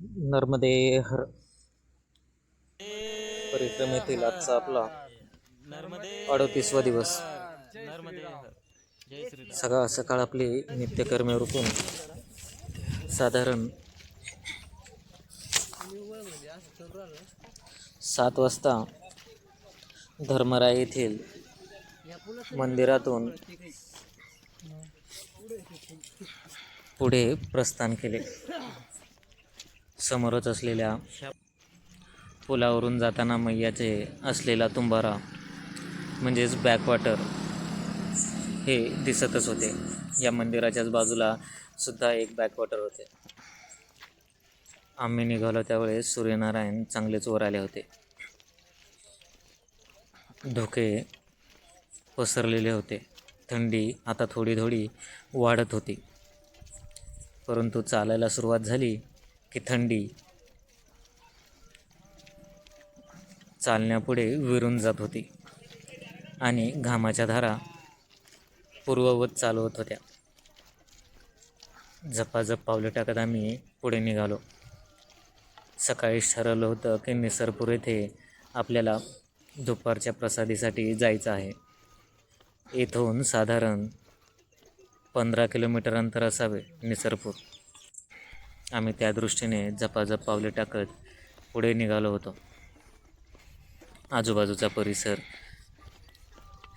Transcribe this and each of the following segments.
नर्मदे हर परिक्रमेतील आजचा आपला अडतीसवा दिवस. सकाळ सकाळ आपले नित्यकर्मे उरकून साधारण सात वाजता धर्मराय येथील मंदिरातून पुढे प्रस्थान केले. समोरच असलेल्या पुलावरून जाताना मैयाचे असलेला तुंबारा म्हणजेच बॅकवॉटर हे दिसतच होते. या मंदिराच्याच बाजूला सुद्धा एक बॅकवॉटर होते. आम्ही निघालो त्यावेळेस सूर्यनारायण चांगलेच वर आले होते. धोके पसरलेले होते. थंडी आता थोडी थोडी वाढत होती. परंतु चालायला सुरुवात झाली. की थंडी. चालण्यापुढे विरून जात होती आणि घामाच्या धारा पूर्ववत चालवत होत्या. झपाझप पावले टाकत आम्ही पुढे निघालो. सकाळीच ठरवलं होतं की निसरपूर येथे आपल्याला दुपारच्या प्रसादीसाठी जायचं आहे. येथून साधारण पंधरा किलोमीटर अंतर असावे निसरपूर. आम्ही त्या दृष्टीने झपाझप पावले टाकत पुढे निघालो होतो. आजूबाजूचा परिसर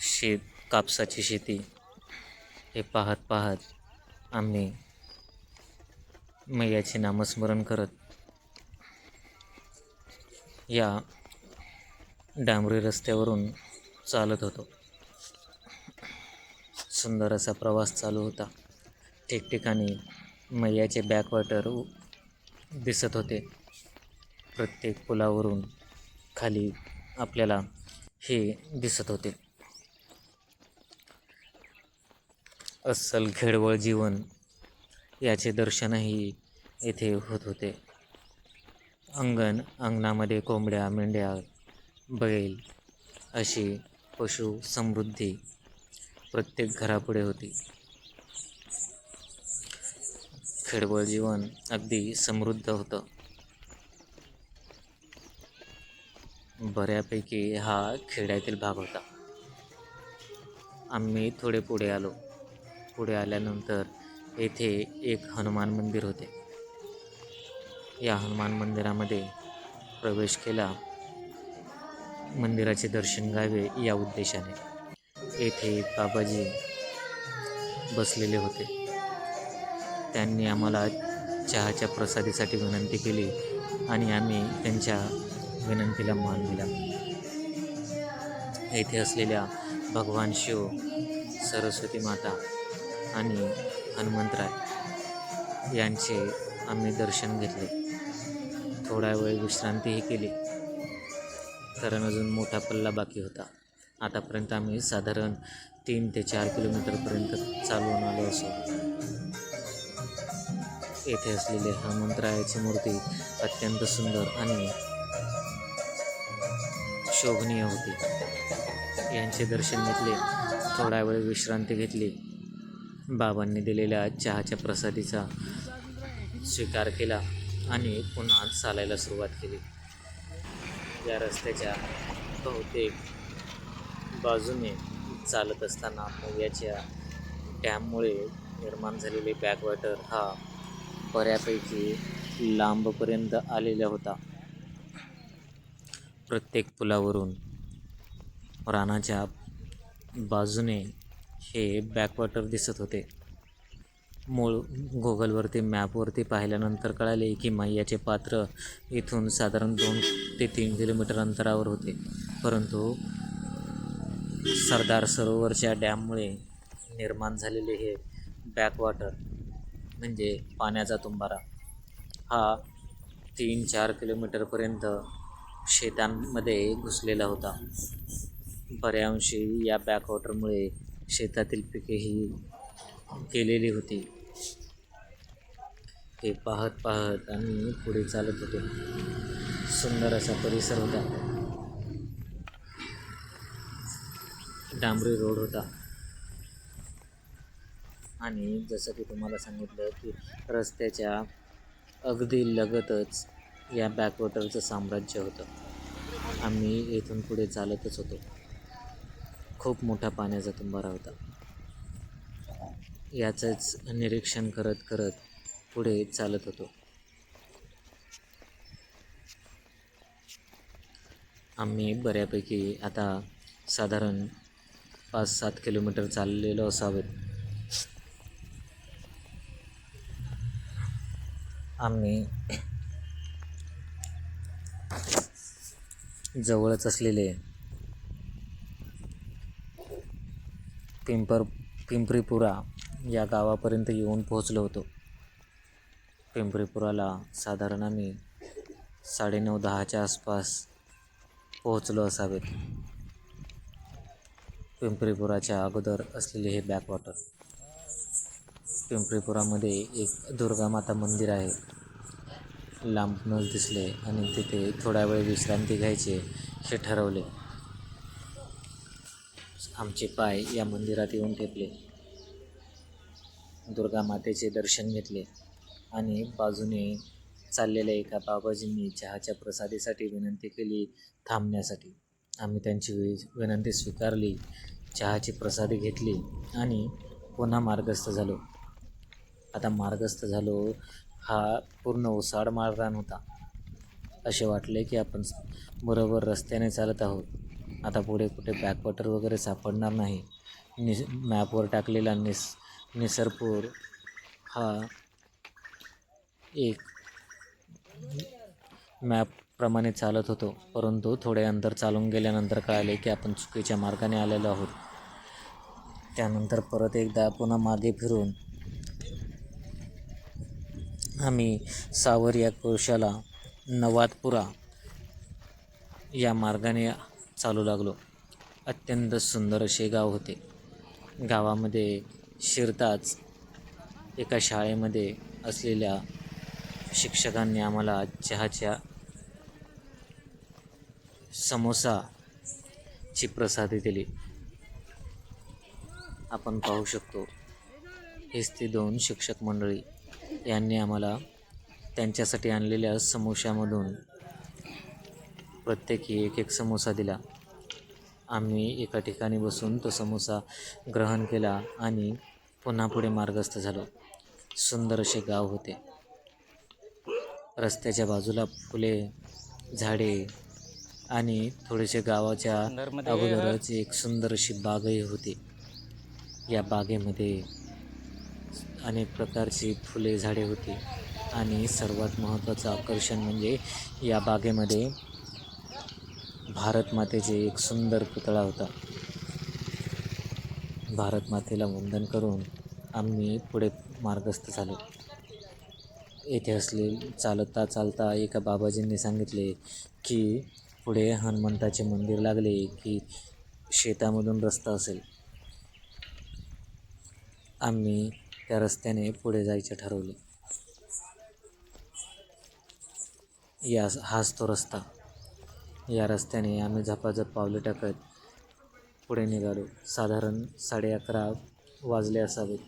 शेत कापसाची शेती हे पाहत पाहत आम्ही मैयाचे नामस्मरण करत या डांबरी रस्त्यावरून चालत होतो. सुंदर असा प्रवास चालू होता. ठिकठिकाणी मैयाचे बॅकवॉटर दिसत होते. प्रत्येक पुलावरून खाली आपल्याला हे दिसत होते. अस्सल खेडवळ जीवन याचे दर्शनही येथे होत होते. अंगण अंगणामध्ये कोंबड्या मेंढ्या बैल अशी पशु समृद्धी प्रत्येक घरापुढे होती. खेडवळ जीवन अगदी समृद्ध होतं. बऱ्यापैकी हा खेड्यातील भाग होता. आम्ही थोडे पुढे आलो. पुढे आल्यानंतर येथे एक हनुमान मंदिर होते. या हनुमान मंदिरामध्ये प्रवेश केला. मंदिराचे दर्शन घ्यावे या उद्देशाने. येथे बाबाजी बसलेले होते. त्यांनी आम्हाला चहाच्या प्रसादीसाठी विनंती केली आणि आम्ही त्यांच्या विनंतीला मान दिला. येथे असलेल्या भगवान शिव सरस्वती माता आणि हनुमंतराय यांचे आम्ही दर्शन घेतले. थोडा वेळ विश्रांतीही केली. कारण अजून मोठा पल्ला बाकी होता. आतापर्यंत आम्ही साधारण तीन ते चार किलोमीटरपर्यंत चालवून आलो असो येथे असलेले हनुमंतरायाची मूर्ती. अत्यंत सुंदर आणि शोभनीय होती. यांचे दर्शन घेतले. थोडा वेळ विश्रांती घेतली. बाबांनी दिलेल्या चहाच्या प्रसादीचा स्वीकार केला आणि पुन्हा चालायला सुरुवात केली. या रस्त्याच्या बहुतेक बाजूने चालत असताना मैयाच्या डॅममुळे निर्माण झालेले बॅकवॉटर हा बऱ्यापैकी लांबपर्यंत आलेला होता. प्रत्येक पुलावरून रानाच्या बाजूने हे बॅकवॉटर दिसत होते. मूळ गुगलवरती मॅपवरती पाहिल्यानंतर कळाले की मैयाचे पात्र इथून साधारण दोन ते तीन किलोमीटर अंतरावर होते. परंतु सरदार सरोवरच्या डॅममुळे निर्माण झालेले हे बॅकवॉटर म्हणजे पाण्याचा तुंबारा हा तीन चार किलोमीटरपर्यंत शेतांमध्ये घुसलेला होता. बऱ्याअंशी या बॅकवॉटरमुळे शेतातील पिकेही केलेली होती. हे पाहत पाहत आम्ही पुढे चालत होतो. सुंदर असा परिसर होता. डांबरी रोड होता. आणि जसं की तुम्हाला सांगितलं की रस्त्याच्या अगदी लगतच या बॅकवॉटरचं साम्राज्य होतं. आम्ही येथून पुढे चालतच होतो. खूप मोठा पाण्याचा तुंबारा होता. याचंच निरीक्षण करत करत पुढे चालत होतो. आम्ही बऱ्यापैकी आता साधारण पाच सात किलोमीटर चाललेलो असावेत. आम्ही जवळच असलेले पिंपर पिंपरीपुरा या गावापर्यंत येऊन पोहोचलो होतो. पिंपरीपुराला साधारण आम्ही साडेनऊ दहाच्या आसपास पोहोचलो असावेत. पिंपरीपुराच्या अगोदर असलेले हे बॅकवॉटर पिंपरीपुरामध्ये एक दुर्गामाता मंदिर आहे. लांबनच दिसले आणि तिथे थोडा वेळ विश्रांती घ्यायची हे ठरवले. आमचे पाय या मंदिरात येऊन ठेपले दुर्गा मातेचे दर्शन घेतले आणि बाजूने चाललेल्या एका बाबाजींनी चहाच्या प्रसादीसाठी विनंती केली थांबण्यासाठी. आम्ही त्यांची विनंती स्वीकारली चहाची प्रसादी घेतली आणि पुन्हा मार्गस्थ झालो. आता मार्गस्थ झालो हा पूर्ण ओसाड मार्गान होता असे वाटले की आपण बरोबर रस्त्याने चालत आहोत. आता पुढे कुठे बॅकवॉटर वगैरे सापडणार नाही. निस मॅपवर टाकलेला निस निसरपूर हा एक मॅपप्रमाणे चालत होतो. परंतु थोडे अंतर चालून गेल्यानंतर कळाले की आपण चुकीच्या मार्गाने आलेलो आहोत. त्यानंतर परत एकदा पुन्हा मागे फिरून आम्ही सावर या कोशाला नवादपुरा या मार्गाने चालू लागलो. अत्यंत सुंदर असे गाव होते. गावामध्ये शिरताच एका शाळेमध्ये असलेल्या शिक्षकांनी आम्हाला चहाच्या समोसाची प्रसादी दिली. आपण पाहू शकतो हेच ते दोन शिक्षक मंडळी यांनी आम्हाला त्यांच्यासाठी आणलेल्या समोशामधून प्रत्येकी एक एक समोसा दिला. आम्ही एका ठिकाणी बसून तो समोसा ग्रहण केला आणि पुन्हा पुढे मार्गस्थ झालो. सुंदर असे गाव होते. रस्त्याच्या बाजूला फुले झाडे आणि थोडेसे गावाच्या अगोदरच एक सुंदर अशी बागही होती. या बागेमध्ये अनेक प्रकारची फुले झाडे होती. आणि सर्वात महत्त्वाचं आकर्षण म्हणजे या बागेमध्ये भारत मातेचे एक सुंदर पुतळा होता. भारत मातेला वंदन करून आम्ही पुढे मार्गस्थ झालो. येथे असले चालता चालता एका बाबाजींनी सांगितले की पुढे हनुमंताचे मंदिर लागले की शेतामधून रस्ता असेल. आम्ही त्या रस्त्याने पुढे जायचे ठरवले. या हाच तो रस्ता. या रस्त्याने आम्ही झपाझप पावले टाकत पुढे निघालो. साधारण साडे अकरा वाजले असावेत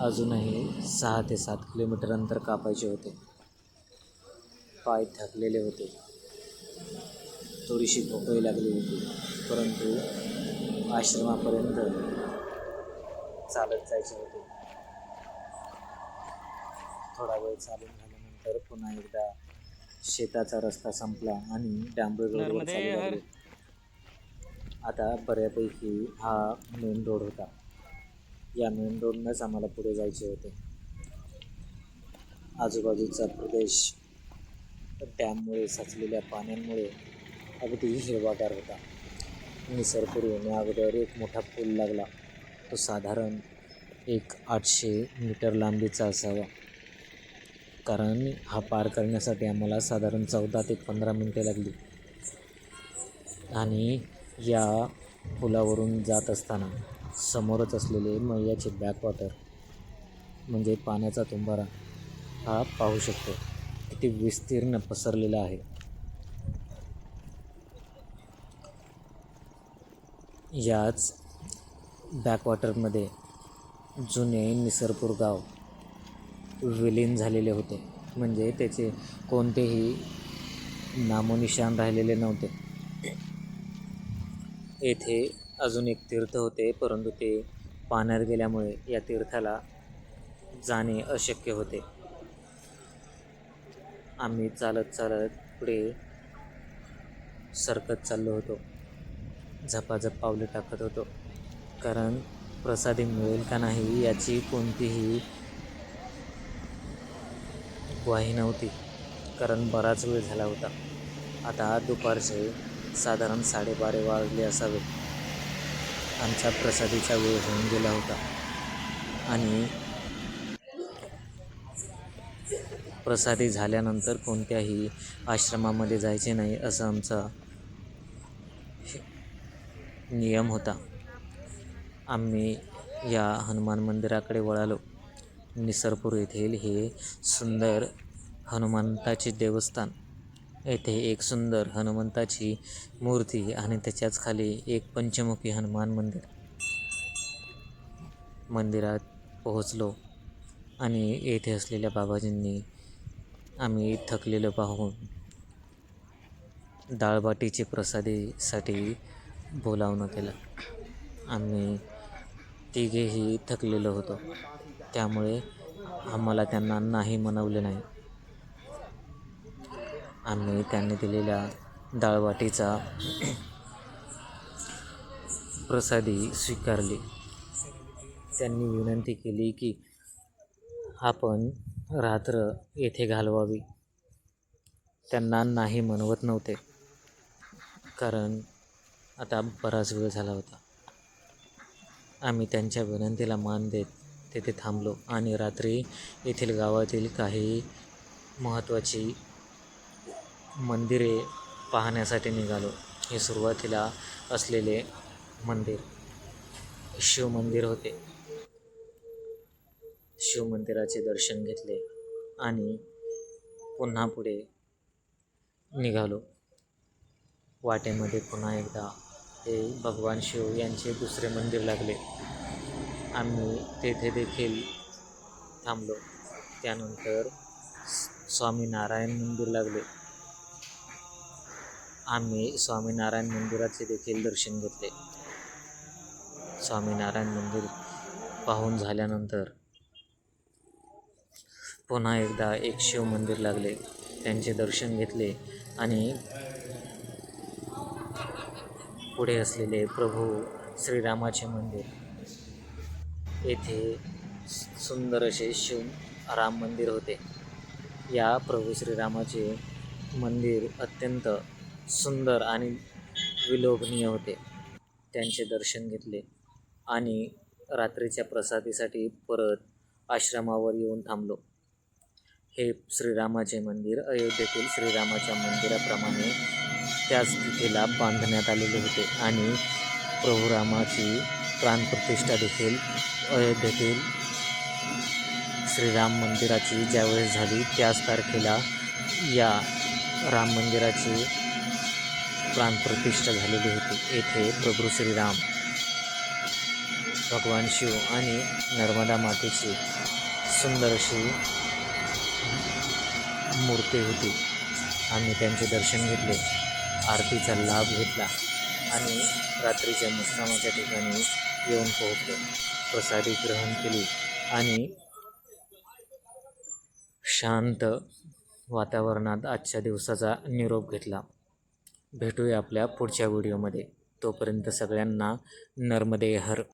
अजूनही सहा ते सात किलोमीटर अंतर कापायचे होते. पाय थकलेले होते. थोडीशी भोकही लागली होती. परंतु आश्रमापर्यंत चालत जायचे होते. थोडा वेळ चालून झाल्यानंतर पुन्हा एकदा शेताचा रस्ता संपला आणि डांबरी रोडवर चालू लागलो. आता बऱ्यापैकी हा मेन रोड होता. या मेन रोडनंच आम्हाला पुढे जायचे होते. आजूबाजूचा प्रदेश डॅममुळे साचलेल्या पाण्यामुळे अगदी हिरवागार होता. निसर्गपूर येण्या अगोदर एक मोठा पूल लागला. तो साधारण एक आठशे मीटर लांबीचा असावा. कारण हा पार करण्यासाठी आम्हाला साधारण चौदा ते पंधरा मिनटे लागली. आणि या पुलावरून जात असताना समोरच असलेले मैयाचे बॅकवॉटर म्हणजे पाण्याचा तुंबारा हा पाहू शकतो. किती विस्तीर्ण पसरलेला आहे. याच बॅकवॉटरमध्ये जुने निसरपूर गाव विलीन झालेले होते. म्हणजे त्याचे कोणतेही नामोनिशान राहिलेले नव्हते. येथे अजून एक तीर्थ होते परंतु ते पाण्यात गेल्यामुळे या तीर्थाला जाणे अशक्य होते. आम्ही चालत चालत पुढे सरकत चाललो होतो. झपाझप पावले टाकत होतो. कारण प्रसादी मिळेल का नाही याची कोणतीही ग्वाही नव्हती कारण बराच वेळ झाला होता. आता दुपारचे साधारण साडेबारा वाजले असावे. आमचा प्रसादीचा वेळ होऊन गेला होता. आणि प्रसादी झाल्यानंतर कोणत्याही आश्रमामध्ये जायचे नाही असं आमचा नियम होता. आम्ही या हनुमान मंदिराकडे वळालो. निसरपूर येथील हे सुंदर हनुमंताचे देवस्थान. येथे एक सुंदर हनुमंताची मूर्ती आणि त्याच्याच खाली एक पंचमुखी हनुमान मंदिर. मंदिरात पोहोचलो आणि येथे असलेल्या बाबाजींनी आम्ही थकलेलं पाहून डाळबाटीचे प्रसादीसाठी बोलावणं केलं. आम्ही तिघेही थकलेलो होतो. त्यामुळे आम्हाला त्यांना नाही म्हणवले नाही. आम्ही त्यांनी दिलेल्या डाळवाटीचा प्रसादी स्वीकारली. त्यांनी विनंती केली की आपण रात्र येथे घालवावी. त्यांना नाही म्हणवत नव्हते. कारण आता बराच वेळ झाला होता. आम्ही त्यांच्या विनंतीला मान देत तेथे थांबलो आणि रात्री येथील गावातील काही महत्त्वाची मंदिरे पाहण्यासाठी निघालो. हे सुरुवातीला असलेले मंदिर शिवमंदिर होते. शिवमंदिराचे दर्शन घेतले आणि पुन्हा पुढे निघालो. वाटेमध्ये पुन्हा एकदा हे भगवान शिव यांचे दुसरे मंदिर लागले. आम्ही तेथे देखील थांबलो. त्यानंतर स्वामीनारायण मंदिर लागले. आम्ही स्वामीनारायण मंदिराचे देखील दर्शन घेतले. स्वामीनारायण मंदिर पाहून झाल्यानंतर पुन्हा एकदा एक शिव मंदिर लागले. त्यांचे दर्शन घेतले आणि पुढे असलेले प्रभू श्रीरामाचे मंदिर. येथे सुंदर असे शिव राम मंदिर होते. या प्रभू श्रीरामाचे मंदिर अत्यंत सुंदर आणि विलोभनीय होते. त्यांचे दर्शन घेतले आणि रात्रीच्या प्रसादीसाठी परत आश्रमावर येऊन थांबलो. हे श्रीरामाचे मंदिर अयोध्येतील श्रीरामाच्या मंदिराप्रमाणे त्याच तिथेला बांधण्यात आलेले होते आणि प्रभू रामाची प्राणप्रतिष्ठा देखील अयोध्येतील श्रीराम मंदिराची ज्यावेळेस झाली त्याच तारखेला या राम मंदिराची प्राणप्रतिष्ठा झालेली होती. येथे प्रभू श्रीराम भगवान शिव आणि नर्मदा मातेची सुंदर अशी मूर्ती होती. आम्ही त्यांचे दर्शन घेतले. आरतीचा लाभ घेतला आणि रात्रीच्या मुक्कामाच्या ठिकाणी येऊन पोहोचलो. प्रसादी ग्रहण केली आणि शांत वातावरणात आजच्या दिवसाचा निरोप घेतला. भेटूया आपल्या पुढच्या व्हिडिओमध्ये. तोपर्यंत सगळ्यांना नर्मदे हर